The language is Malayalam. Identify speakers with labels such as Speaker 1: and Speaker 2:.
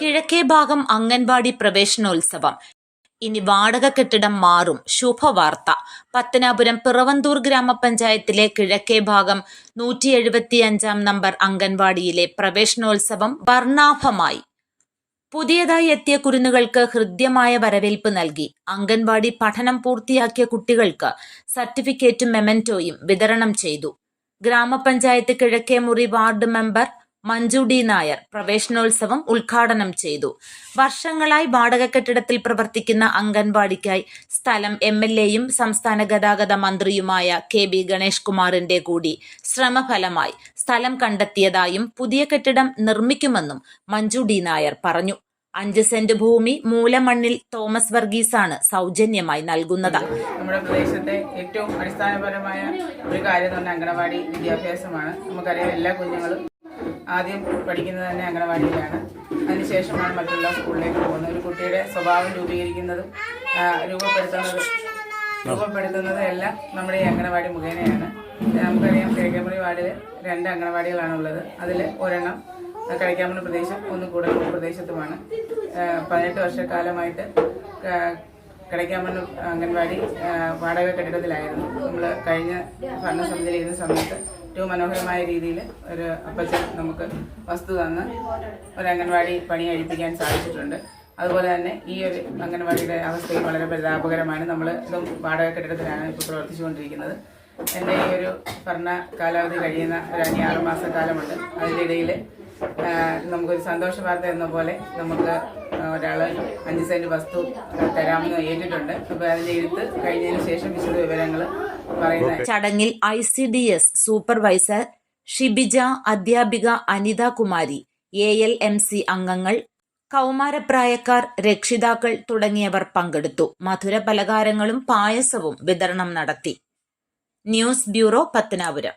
Speaker 1: കിഴക്കേ ഭാഗം അംഗൻവാടി പ്രവേശനോത്സവം. ഇനി വാടക കെട്ടിടം മാറും. ശുഭവാർത്ത. പത്തനാപുരം പിറവന്തൂർ ഗ്രാമപഞ്ചായത്തിലെ കിഴക്കേ ഭാഗം നൂറ്റി എഴുപത്തിയഞ്ചാം നമ്പർ അംഗൻവാടിയിലെ പ്രവേശനോത്സവം വർണാഭമായി. പുതിയതായി എത്തിയ കുരുന്നുകൾക്ക് ഹൃദ്യമായ വരവേൽപ്പ് നൽകി. അംഗൻവാടി പഠനം പൂർത്തിയാക്കിയ കുട്ടികൾക്ക് സർട്ടിഫിക്കറ്റും മെമന്റോയും വിതരണം ചെയ്തു. ഗ്രാമപഞ്ചായത്ത് Kizhakkemuri ward member Manju D Nair പ്രവേശനോത്സവം ഉദ്ഘാടനം ചെയ്തു. വർഷങ്ങളായി വാടക കെട്ടിടത്തിൽ പ്രവർത്തിക്കുന്ന അംഗൻവാടിക്കായി സ്ഥലം എം എൽ എയും സംസ്ഥാന ഗതാഗത മന്ത്രിയുമായ കെ ബി ഗണേഷ് കുമാറിന്റെ കൂടി ശ്രമഫലമായി സ്ഥലം കണ്ടെത്തിയതായും പുതിയ കെട്ടിടം നിർമ്മിക്കുമെന്നും മഞ്ജു ഡി നായർ പറഞ്ഞു. അഞ്ച് സെന്റ് ഭൂമി മൂലമണ്ണിൽ തോമസ് വർഗീസാണ് സൗജന്യമായി നൽകുന്നത്.
Speaker 2: നമ്മുടെ പ്രദേശത്തെ ഏറ്റവും അടിസ്ഥാനപരമായ ഒരു കാര്യം തന്നെ അംഗനവാടി വിദ്യാഭ്യാസമാണ്. നമുക്കറിയാം എല്ലാ കുഞ്ഞുങ്ങളും ആദ്യം പഠിക്കുന്നത് തന്നെ അംഗനവാടിയിലാണ്. അതിനുശേഷമാണ് മറ്റുള്ള സ്കൂളിലേക്ക് പോകുന്നത്. ഒരു കുട്ടിയുടെ സ്വഭാവം രൂപീകരിക്കുന്നതും രൂപപ്പെടുത്തുന്നതും രൂപപ്പെടുത്തുന്നതും എല്ലാം നമ്മുടെ ഈ അംഗനവാടി മുഖേനയാണ്. നമുക്കറിയാം കിഴക്കേമുറി വാർഡിൽ രണ്ട് അംഗനവാടികളാണുള്ളത് അതിൽ ഒരെണ്ണം കഴിക്കാമുള്ള പ്രദേശം കുന്നുകൂടൽ പ്രദേശത്തുമാണ് പതിനെട്ട് വർഷക്കാലമായിട്ട് കിടക്കാമണ്ണ അംഗൻവാടി വാടക കെട്ടിടത്തിലായിരുന്നു. നമ്മൾ കഴിഞ്ഞ ഭരണസമിതിയിൽ ഇരുന്ന സമയത്ത് ഏറ്റവും മനോഹരമായ രീതിയിൽ ഒരു അപ്പച്ചൻ നമുക്ക് വസ്തു തന്ന് ഒരു അംഗൻവാടി പണി കഴിപ്പിക്കാൻ സാധിച്ചിട്ടുണ്ട്. അതുപോലെ തന്നെ ഈ ഒരു അംഗൻവാടിയുടെ അവസ്ഥയും വളരെ പരിതാപകരമാണ്. നമ്മൾ ഇതും വാടക കെട്ടിടത്തിലാണ് ഇപ്പോൾ പ്രവർത്തിച്ചുകൊണ്ടിരിക്കുന്നത്. എന്റെ ഈ ഒരു ഭരണ കാലാവധി കഴിയുന്ന ഒരു അഞ്ച് ആറ് മാസ കാലമുണ്ട് അതിന്റെ ഇടയിൽ നമുക്കൊരു സന്തോഷ വാർത്ത എന്ന പോലെ നമുക്ക് ഒരാൾ അഞ്ച് സെന്റ് വസ്തു തരാമെന്ന് ഏറ്റിട്ടുണ്ട്. അപ്പോൾ അതിന്റെ എഴുത്ത് കഴിഞ്ഞതിന് ശേഷം വിശദ വിവരങ്ങൾ പറയുന്നത്
Speaker 1: ചടങ്ങിൽ I C D S supervisor Shibija അധ്യാപിക Anitha Kumari A L M C അംഗങ്ങൾ കൗമാരപ്രായക്കാർ രക്ഷിതാക്കൾ തുടങ്ങിയവർ പങ്കെടുത്തു. മധുര പലഹാരങ്ങളും പായസവും വിതരണം നടത്തി. News bureau Pathanapuram.